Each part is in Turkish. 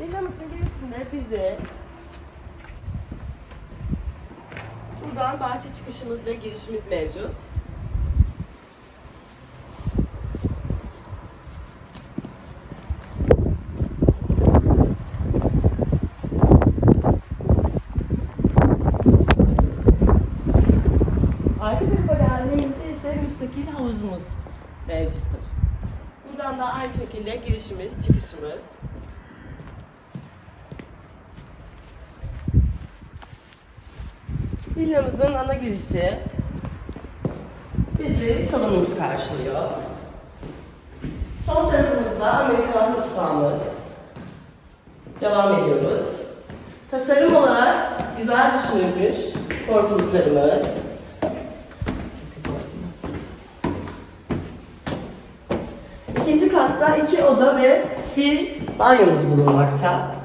Villamızın girişinde bizi buradan bahçe çıkışımız ve girişimiz mevcut. Arka tarafa geldiğimizde ise müstakil havuzumuz mevcuttur. Buradan da aynı şekilde girişimiz, çıkışımız. Villamızın ana girişi bizi salonumuz karşılıyor. Sol tarafımızda Amerikan mutfağımız. Devam ediyoruz. Tasarım olarak güzel düşünülmüş korkuluklarımız. İkinci katta iki oda ve bir banyomuz bulunmakta.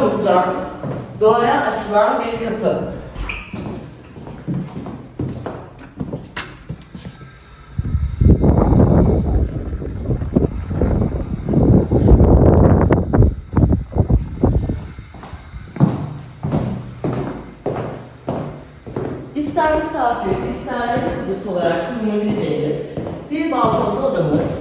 Bu odamızda doğaya açılan bir kapı. İster misafir, ister yatak odası olarak kullanabileceğiniz bir balkonlu odamız.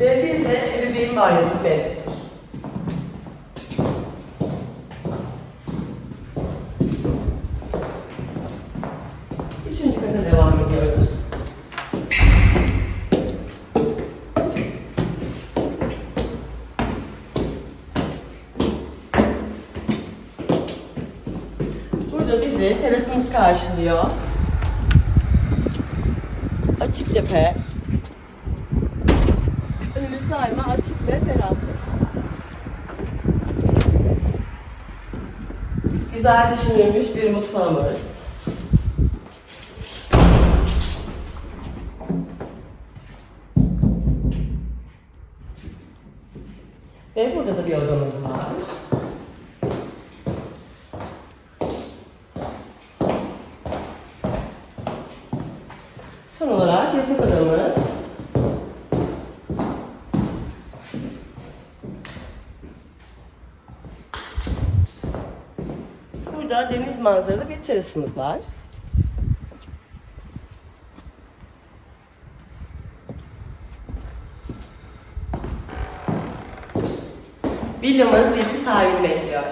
Ve bir de ebeveyn banyomuz mevcuttur. Üçüncü kata devam ediyoruz. Burada bizi terasımız karşılıyor. Açık cephe. Önümüz daima açık ve ferahtır. Güzel düşünülmüş bir mutfağımız. Ve burada da bir odamız var. Son olarak yatak odamız. Burada deniz manzaralı bir terasımız var. Villamız yedi sahibini bekliyor.